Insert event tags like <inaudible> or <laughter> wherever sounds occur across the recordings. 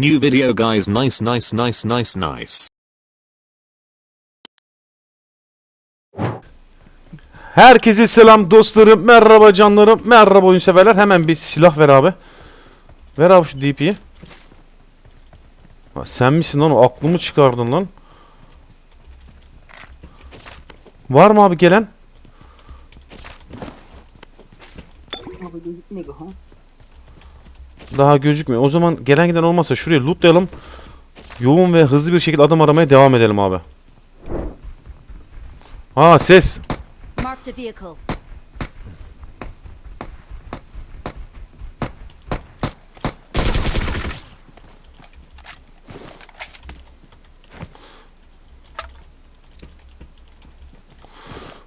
New video guys nice nice nice nice nice. Herkese selam dostlarım, merhaba canlarım, merhaba oyun severler. Hemen bir silah ver abi. Ver abi şu DP'yi. Ha, sen misin lan o? Aklımı çıkardın lan. Var mı abi gelen? Abi gözükmüyor daha. Daha gözükmüyor. O zaman gelen giden olmazsa şuraya lootlayalım. Yoğun ve hızlı bir şekilde adam aramaya devam edelim abi. Aa ses.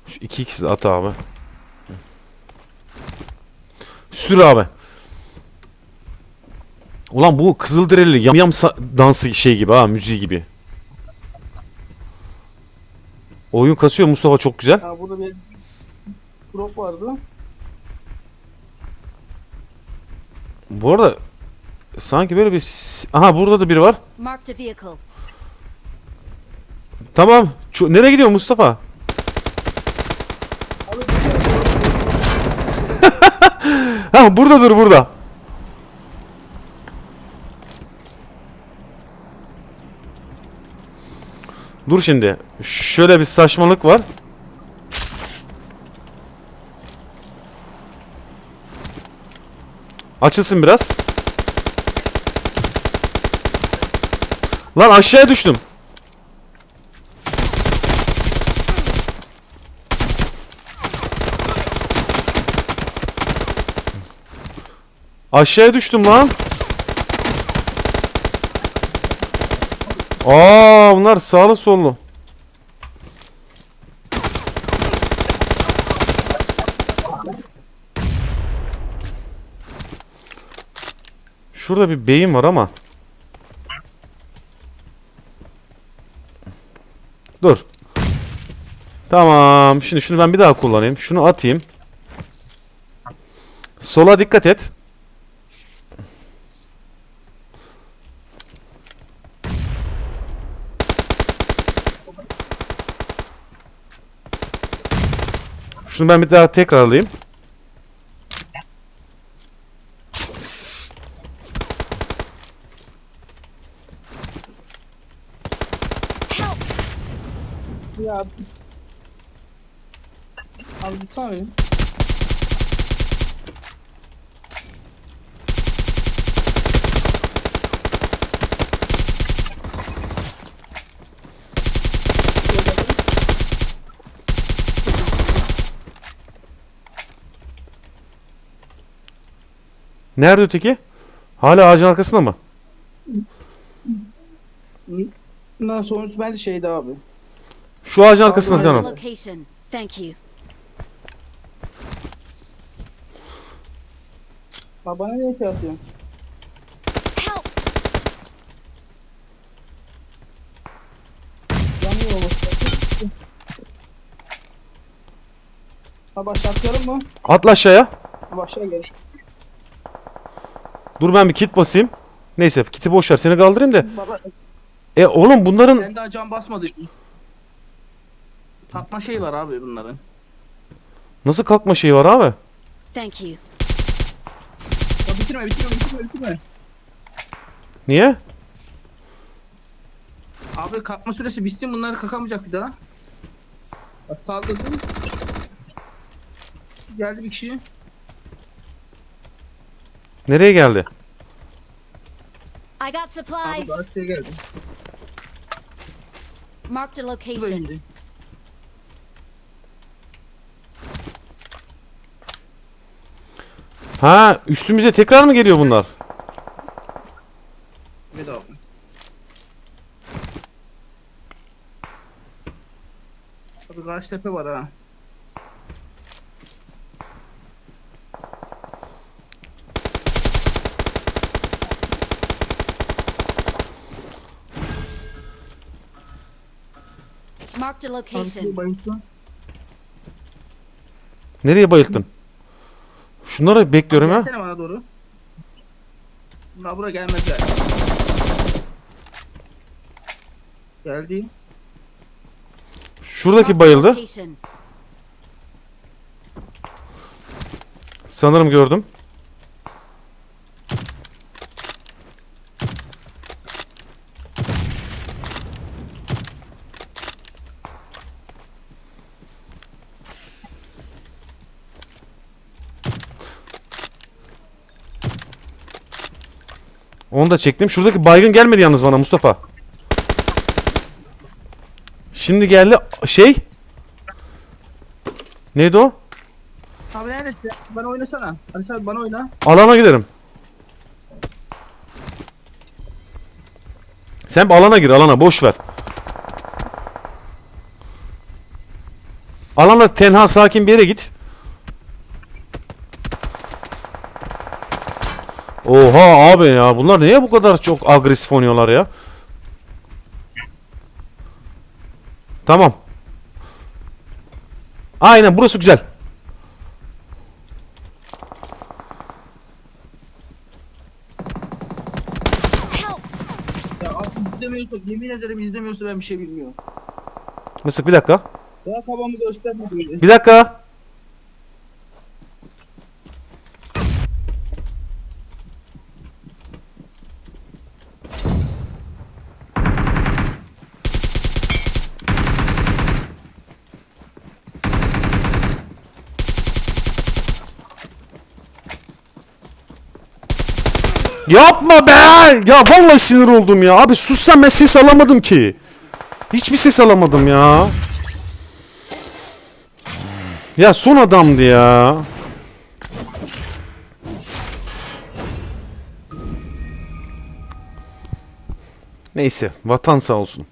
Şu iki ikisi de at abi. Sür abi. Ulan bu Kızılderili yam yam dansı şey gibi ha müziği gibi. Oyun kasıyor Mustafa çok güzel. Ya burada bir drop vardı. Bu arada sanki böyle bir aha burada da biri var. Tamam. Ço- nereye gidiyor Mustafa? <laughs> ha burada dur burada. Dur şimdi. Şöyle bir saçmalık var. Açılsın biraz. Lan aşağıya düştüm. Aşağıya düştüm lan. Aa bunlar sağlı sollu. Şurada bir beyin var ama. Dur. Tamam. Şimdi şunu ben bir daha kullanayım. Şunu atayım. Sola dikkat et. Şunu ben bir daha tekrarlayayım. Ya Abi bir. Nerede öteki? Hala ağacın arkasında mı? Bundan sonrası bence şeydi abi. Şu ağacın arkasında Canan. Location. Thank you. Ha bana niye şey atıyorsun? Help! Yanıyor olması lazım. Ha başlatmayalım mı? Atla aşağıya. Ha başlayalım gel. Dur ben bir kit basayım. Neyse kiti boş ver seni kaldırayım da. Baba E oğlum bunların sen daha can basmadı. Tatma şey var abi bunların. nasıl kalkma şeyi var abi? Thank you. Ya bitirme bitirme bitirme bitirme. Niye? Abi kalkma süresi bitsin bunları kalkamayacak bir daha. Bak saldırdım. Geldi bir kişi. Nereye geldi? I got Abi supplies. gazeteye geldi. Marked a Bu da location. indi. Ha üstümüze tekrar mı geliyor bunlar? Bir daha. Abi karşı tepe var ha. Marked a location. Nereye bayılttın? Şunları bekliyorum ya. Gelsene bana doğru. Bunlar buraya gelmezler. Geldi. Şuradaki bayıldı. Sanırım gördüm. Onu da çektim. Şuradaki baygın gelmedi yalnız bana Mustafa. Şimdi geldi şey. Neydi o? Abi neredesin? Bana oynasana. Hadi sen bana oyna. Alana giderim. Sen alana gir alana boş ver. Alana tenha sakin bir yere git. Oha abi ya bunlar niye bu kadar çok agresif oynuyorlar ya? Tamam. Aynen burası güzel. Ya izlemiyorsa yemin ederim izlemiyorsa ben bir şey bilmiyorum. Mısık bir dakika. Ya kafamı gösterme böyle. Bir dakika. Yapma be! Ya vallahi sinir oldum ya. Abi sussan ben ses alamadım ki. Hiçbir ses alamadım ya. Ya son adamdı ya. Neyse vatan sağ olsun.